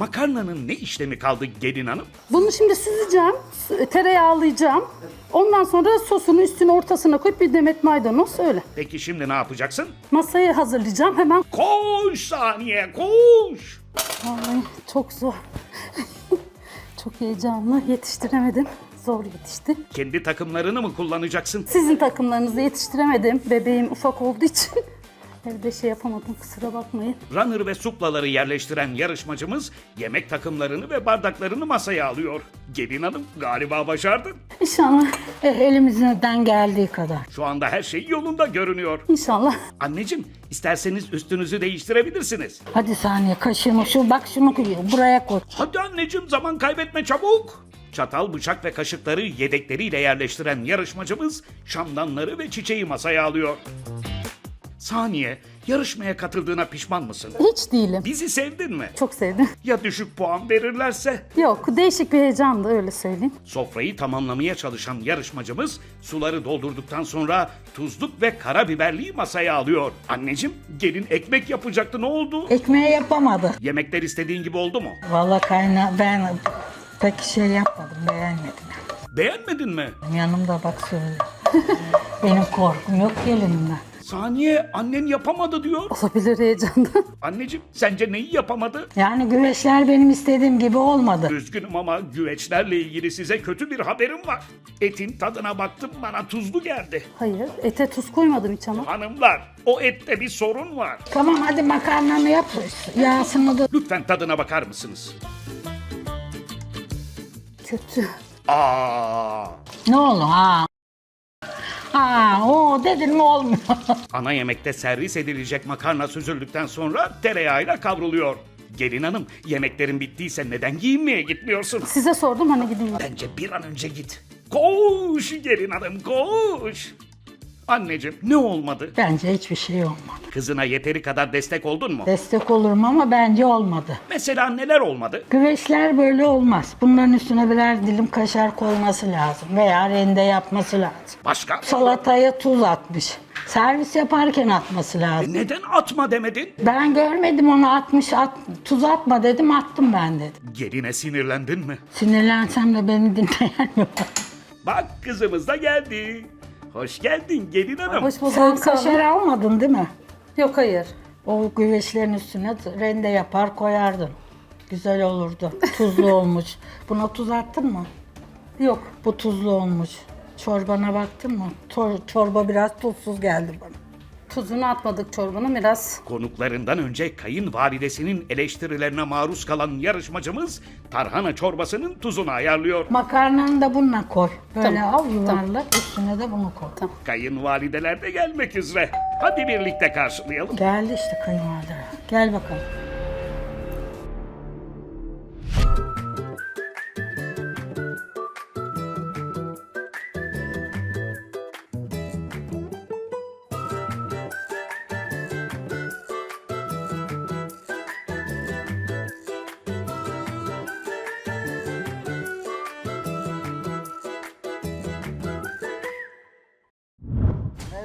Makarnanın ne işlemi kaldı gelin hanım? Bunu şimdi süzeceğim, s- tereyağlayacağım. Ondan sonra sosunu üstüne ortasına koyup bir demet maydanoz öyle. Peki şimdi ne yapacaksın? Masayı hazırlayacağım hemen. Koş saniye koş. Vallahi çok zor. çok heyecanlı yetiştiremedim. Zor yetişti. Kendi takımlarını mı kullanacaksın? Sizin takımlarınızı yetiştiremedim. Bebeğim ufak olduğu için evde şey yapamadım kusura bakmayın. Runner ve suplaları yerleştiren yarışmacımız yemek takımlarını ve bardaklarını masaya alıyor. Gelin hanım galiba başardın. İnşallah, Eh, elimizden geldiği kadar. Şu anda her şey yolunda görünüyor. inşallah. Anneciğim isterseniz üstünüzü değiştirebilirsiniz. Hadi saniye kaşığımı şu bak şunu koy- buraya koy. Hadi anneciğim zaman kaybetme çabuk. Çatal, bıçak ve kaşıkları yedekleriyle yerleştiren yarışmacımız şamdanları ve çiçeği masaya alıyor. Saniye, yarışmaya katıldığına pişman mısın? Hiç değilim. Bizi sevdin mi? Çok sevdim. Ya düşük puan verirlerse? Yok değişik bir heyecandı öyle söyleyeyim. Sofrayı tamamlamaya çalışan yarışmacımız suları doldurduktan sonra tuzluk ve karabiberliği masaya alıyor. Anneciğim, gelin ekmek yapacaktı ne oldu? Ekmeği yapamadı. Yemekler istediğin gibi oldu mu? Vallahi kayna ben pek şey yapmadım beğenmedim. Beğenmedin mi? Yanımda bak söyle. Benim korkum yok gelinimden. Saniye, annen yapamadı diyor. Olabilir heyecandan. Anneciğim, sence neyi yapamadı? Yani güveçler benim istediğim gibi olmadı. Üzgünüm ama güveçlerle ilgili size kötü bir haberim var. Etin tadına baktım bana tuzlu geldi. Hayır ete tuz koymadım hiç ama. Hanımlar, o ette bir sorun var. Tamam hadi makarnamı yap. Yağsını da Lütfen tadına bakar mısınız? Kötü. Aa, ne olur ha. Ha o dedin mi olmuyor. ana yemekte servis edilecek makarna süzüldükten sonra tereyağıyla kavruluyor. Gelin hanım, yemeklerin bittiyse neden giyinmeye gitmiyorsun? Size sordum hani gideyim. Bence bir an önce git. Koş gelin hanım, koş. Anneciğim, ne olmadı? bence hiçbir şey olmadı. Kızına yeteri kadar destek oldun mu? Destek olurum ama bence olmadı. Mesela neler olmadı? Güveçler böyle olmaz. Bunların üstüne birer dilim kaşar koyması lazım veya rende yapması lazım. Başka? Salataya tuz atmış. Servis yaparken atması lazım. Neden atma demedin? Ben görmedim onu atmış, at, tuz atma dedim, attım ben dedim. Geline sinirlendin mi? Sinirlensem de beni dinleyen yok. Bak kızımız da geldi. Hoş geldin gelin hanım. Hoş bulduk. Sen sağ olun. kaşar almadın değil mi? Yok hayır. O güveçlerin üstüne rende yapar koyardın. Güzel olurdu. Tuzlu olmuş. Buna tuz attın mı? Yok. Bu tuzlu olmuş. Çorbana baktın mı? Tor- çorba biraz tuzsuz geldi bana. Tuzunu atmadık çorbanın biraz. Konuklarından önce kayınvalidesinin eleştirilerine maruz kalan yarışmacımız tarhana çorbasının tuzunu ayarlıyor. Makarnanı da bununla koy. Böyle Tamam, al yuvarlak üstüne de bunu koy. Tamam. Kayınvalideler de gelmek üzere. Hadi birlikte karşılayalım. Geldi işte kayınvalide. Gel bakalım.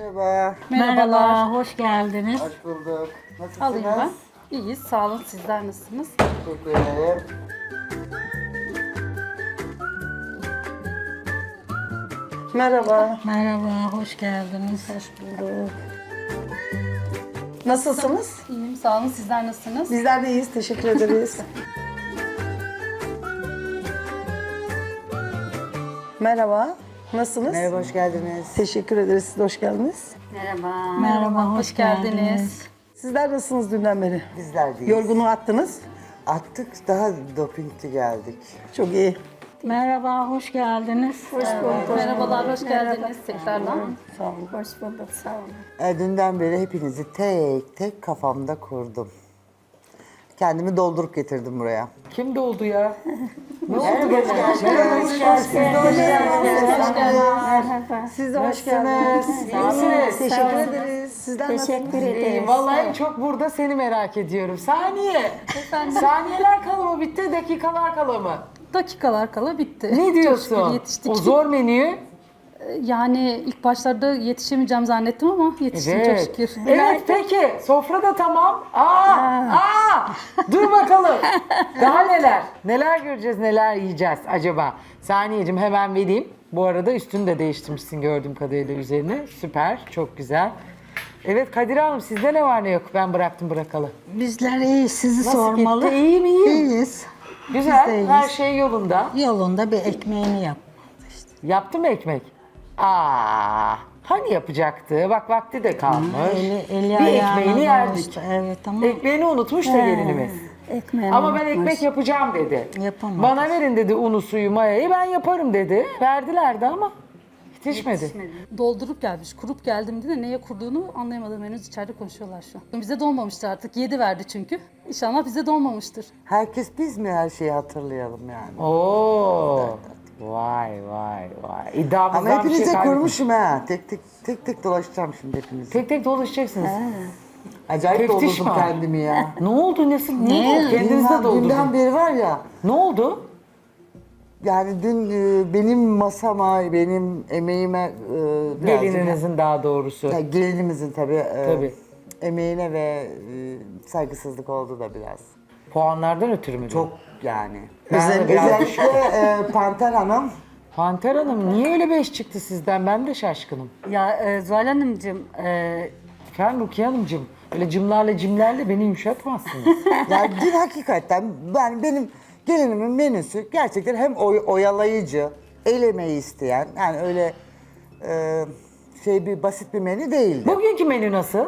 Merhaba, Merhabalar. hoş geldiniz. hoş bulduk. Nasılsınız? Alayım ben. İyiyiz. Sağ olun. Sizler nasılsınız? Teşekkür ederim. Merhaba. Merhaba, hoş geldiniz. Hoş bulduk. Nasılsınız? İyiyim. Sağ olun. Sizler nasılsınız? Bizler de iyiyiz, teşekkür ederiz. Merhaba, nasılsınız? Merhaba, hoş geldiniz. Teşekkür ederiz, siz de hoş geldiniz. Merhaba. Merhaba, hoş, Hoş geldiniz. geldiniz. Sizler nasılsınız dünden beri? Bizler deyiz. Yorgunluğu attınız. Attık, daha dopingli geldik. Çok iyi. Merhaba, hoş geldiniz. Hoş bulduk. Merhabalar. Hoş geldiniz tekrardan. Sağ olun. Hoş bulduk, sağ olun. E, dünden beri hepinizi tek tek kafamda kurdum. Kendimi doldurup getirdim buraya. Kim doldu ya? Siz de hoş geldiniz. İyi misiniz? Teşekkür ederiz. Sizden nasılsınız? İyi, vallahi en çok burada seni merak ediyorum. Saniye. Saniyeler kala mı bitti, dakikalar kala mı? Dakikalar kala bitti. Ne diyorsun? O zor menü. Yani ilk başlarda yetişemeyeceğim zannettim ama yetiştim çok Evet. şükür. Evet peki sofra da tamam. Aa, aa, dur bakalım. Daha neler? Neler göreceğiz, neler yiyeceğiz acaba? Saniyeciğim hemen vereyim. Bu arada üstünü de değiştirmişsin gördüğüm kadarıyla üzerine. Süper, çok güzel. Evet Kadir Hanım sizde ne var ne yok? Ben bıraktım bırakalı. Bizler iyi, sizi Nasıl sormalı. gitti? İyi mi iyi? İyiyiz. Güzel, her şey yolunda. Yolunda bir ekmeğini yap. Yaptı mı ekmek? Aa, hani yapacaktı? Bak vakti de kalmış. Eli, eli bir ayağına ekmeğini yerdik. Evet ama Ekmeğini unutmuş da gelinimiz. ekmeğini Ama ben unutmuş. ekmek yapacağım dedi. Yapamadı. Bana verin dedi unu suyu mayayı ben yaparım dedi. Verdiler de ama yetişmedi. Doldurup gelmiş, kurup geldim de neye kurduğunu anlayamadım. Henüz içeride konuşuyorlar şu an. Bize dolmamıştı artık. Yedi verdi çünkü. İnşallah bize dolmamıştır. Herkes biz mi her şeyi hatırlayalım yani? Oo. Vay vay vay. İddiamızdan Ama bir hepinize şey kaybetmiş. kurmuşum ha. Tek tek tek tek dolaşacağım şimdi hepinizi. Tek tek dolaşacaksınız. Acayip Teftiş doldurdum var. kendimi ya. Ne oldu? Nasıl? Ne? oldu? Kendinizi de Dünden, doldurdun. dünden beri var ya. Ne oldu? Yani dün e, benim masama, benim emeğime e, birazcık- Gelininizin daha doğrusu. Ya, gelinimizin tabii, e, Tabii. emeğine ve e, saygısızlık oldu da biraz. Puanlardan ötürü mü? Çok yani. Ben de Özel, biraz özellikle e, Panter Hanım Panter Hanım niye öyle beş çıktı sizden? Ben de şaşkınım. Ya e, Zuhal Hanımcığım, e, Efendim Rukiye Hanımcığım öyle cımlarla cimlerle beni yumuşatmazsınız. yani dün hakikaten ben benim gelinimin menüsü gerçekten hem oy- oyalayıcı, el emeği isteyen yani öyle e, şey bir basit bir menü değildi. Bugünkü menü nasıl?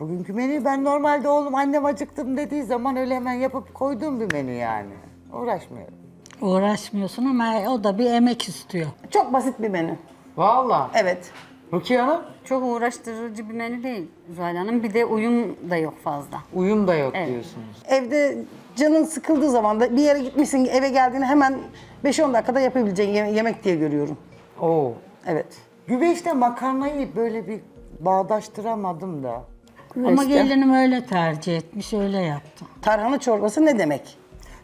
Bugünkü menü ben normalde oğlum annem acıktım dediği zaman öyle hemen yapıp koyduğum bir menü yani. Uğraşmıyorum. Uğraşmıyorsun ama o da bir emek istiyor. Çok basit bir menü. Valla. Evet. Rukiye Hanım çok uğraştırıcı bir menü değil Zuhal Hanım. Bir de uyum da yok fazla. uyum da yok diyorsunuz. Evde canın sıkıldığı zaman da bir yere gitmişsin eve geldiğinde hemen 5-10 dakikada yapabileceğin ye- yemek diye görüyorum. Oo. Evet. Güveçte makarnayı böyle bir bağdaştıramadım da. Ama İşte. gelinim öyle tercih etmiş, öyle yaptı. Tarhana çorbası ne demek?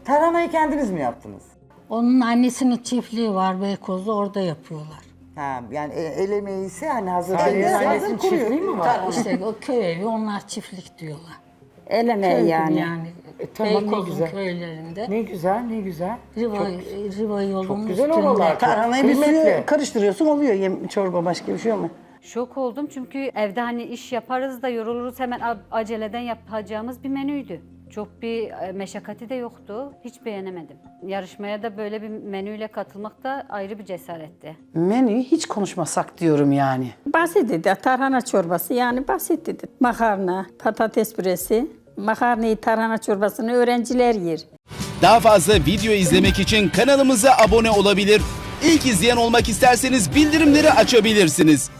Tarhanayı kendiniz mi yaptınız? Onun annesinin çiftliği var Beykoz'da, orada yapıyorlar. Ha, yani e- el emeği ise hani hazır Saniye'nin değilse- annesinin çiftliği mi var? İşte o köy evi, onlar çiftlik diyorlar. El emeği Köy yani. yani. E, tamam, ne Beykoz'un güzel. köylerinde. Ne güzel ne güzel. Riva, Riva yolunun çok güzel üstünde. oralar. Tarhanayı bir Kıymetli. suya karıştırıyorsun oluyor yem, çorba başka bir şey olmuyor. Şok oldum çünkü evde hani iş yaparız da yoruluruz hemen aceleden yapacağımız bir menüydü. Çok bir e, meşakkati de yoktu. Hiç beğenemedim. Yarışmaya da böyle bir menüyle katılmak da ayrı bir cesaretti. Menüyü hiç konuşmasak diyorum yani. Basit idi. Tarhana çorbası yani basit idi. Makarna, patates püresi, makarnayı, tarhana çorbasını öğrenciler yer. Daha fazla video izlemek için kanalımıza abone olabilir. İlk izleyen olmak isterseniz bildirimleri açabilirsiniz.